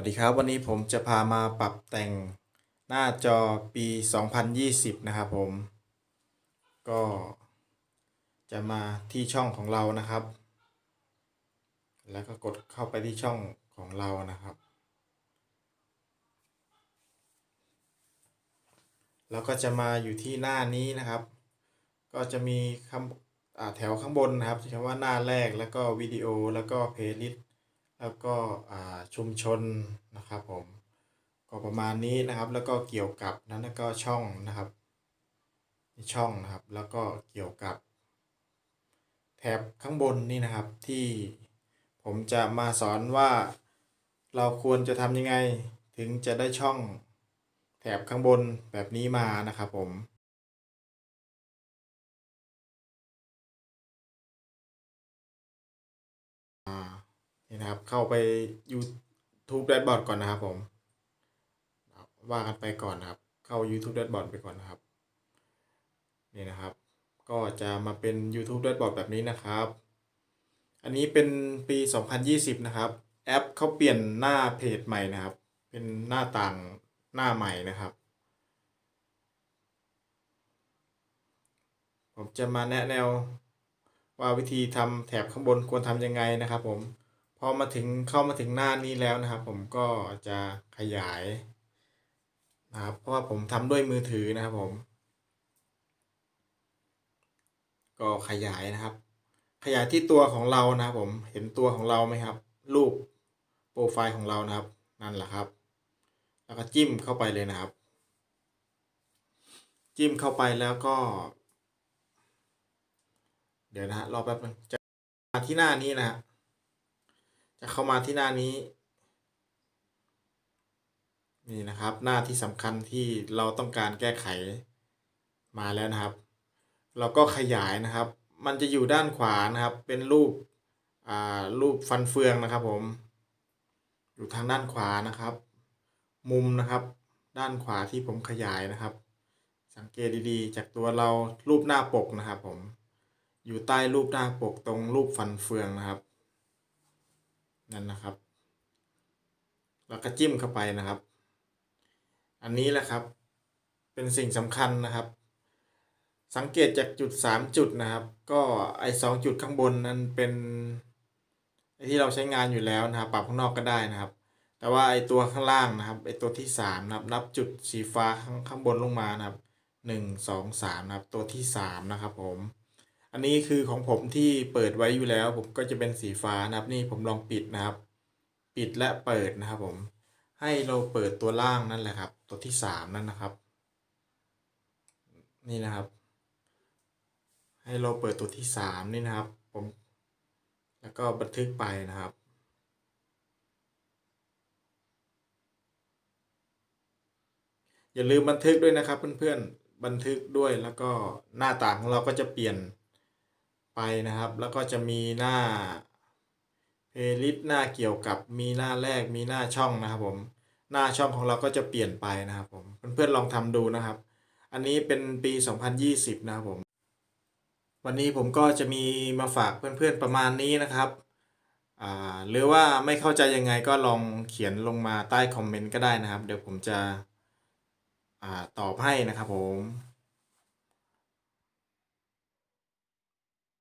วัสดีครับวันนี้ผมจะพามาปรับแต่งหน้าจอปี 2020 นะครับผม ก็จะมาที่ช่องของเรานะครับ แล้วก็กดเข้าไปที่ช่องของเรานะครับ แล้วก็จะมาอยู่ที่หน้านี้นะครับ ก็จะมีคำแถวข้างบนนะครับที่คำว่าหน้าแรกแล้วก็วิดีโอแล้วก็เพลย์ลิสต์ แล้วก็ชุมชนนะครับผมก็ประมาณนี้นะครับแล้วก็เกี่ยวกับนั้นแล้วก็ช่องนะครับช่องนะครับ แล้วก็เกี่ยวกับ แถบข้างบนนี่นะครับที่ผมจะมาสอนว่าเราควรจะทำยังไงถึงจะได้ช่องแถบข้างบนแบบนี้มานะครับผมอ่า นะครับ เข้าไป YouTube Dashboard ก่อนนะครับผมว่ากันไปก่อนนะครับ เข้า YouTube Dashboard ไปก่อนนะครับนี่นะครับ ก็จะมาเป็น YouTube Dashboard แบบนี้นะครับ อันนี้เป็นปี 2020 นะครับ แอปเขาเปลี่ยนหน้าเพจใหม่นะครับ เป็นหน้าต่างหน้าใหม่นะครับผมจะมาแนะแนวว่าวิธีทำแถบข้างบนควรทำยังไงนะครับผม พอมาถึงเข้ามาถึงหน้านี้แล้วนะครับ ผมก็จะขยายนะครับ เพราะว่าผมทำด้วยมือถือนะครับผม ก็ขยายนะครับ ขยายที่ตัวของเรานะครับผมเห็นตัวของเราไหมครับ รูปโปรไฟล์ของเรานะครับ นั่นแหละครับ แล้วก็จิ้มเข้าไปเลยนะครับ จิ้มเข้าไปแล้วก็ เดี๋ยวนะฮะรอแป๊บนึงจะมาที่หน้านี้นะฮะ จะเข้ามาที่หน้านี้ นี่นะครับ หน้าที่สำคัญที่เราต้องการแก้ไขมาแล้วนะครับ เราก็ขยายนะครับ มันจะอยู่ด้านขวานะครับ เป็นรูปอ่ารูปฟันเฟืองนะครับผม อยู่ทางด้านขวานะครับ มุมนะครับ ด้านขวาที่ผมขยายนะครับ สังเกตดีๆ จากตัวเรารูปหน้าปกนะครับผม อยู่ใต้รูปหน้าปกตรงรูปฟันเฟืองนะครับ นั่นนะครับ แล้วก็จิ้มเข้าไปนะครับ อันนี้แหละครับ เป็นสิ่งสำคัญนะครับ สังเกตจากจุด 3 จุดนะครับ ก็ไอ้สองจุดข้างบนนั้นเป็นไอ้ที่เราใช้งานอยู่แล้วนะครับปรับข้างนอกก็ได้นะครับ แต่ว่าไอ้ตัวข้างล่างนะครับไอ้ตัวที่3นะครับนับจุดสีฟ้าข้างข้างบนลงมานะครับ 1 2 3นะครับตัวที่ 3 นะครับผม อันนี้คือของผมที่เปิดไว้อยู่แล้ว ผมก็จะเป็นสีฟ้านะครับ นี่ผมลองปิดนะครับ ปิดและเปิดนะครับ ผมให้เราเปิดตัวล่างนั่นแหละครับ ตัวที่สามนั่นนะครับ นี่นะครับ ให้เราเปิดตัวที่สามนี่นะครับ ผม แล้วก็บันทึกไปนะครับอย่าลืมบันทึกด้วยนะครับเพื่อนๆ บันทึกด้วยแล้วก็หน้าต่างของเราก็จะเปลี่ยน ไปนะครับ แล้วก็จะมีหน้าเพลย์ลิสต์หน้าเกี่ยวกับมีหน้าแรกมีหน้าช่องนะครับผมหน้าช่องของเราก็จะเปลี่ยนไปนะครับผมเพื่อนๆลองทำดูนะครับ อันนี้เป็นปี 2020 นะครับผม วันนี้ผมก็จะมีมาฝากเพื่อนๆประมาณนี้นะครับหรือว่าไม่เข้าใจยังไงก็ลองเขียนลงมาใต้คอมเมนต์ก็ได้นะครับ เดี๋ยวผมจะอตอบให้นะครับผม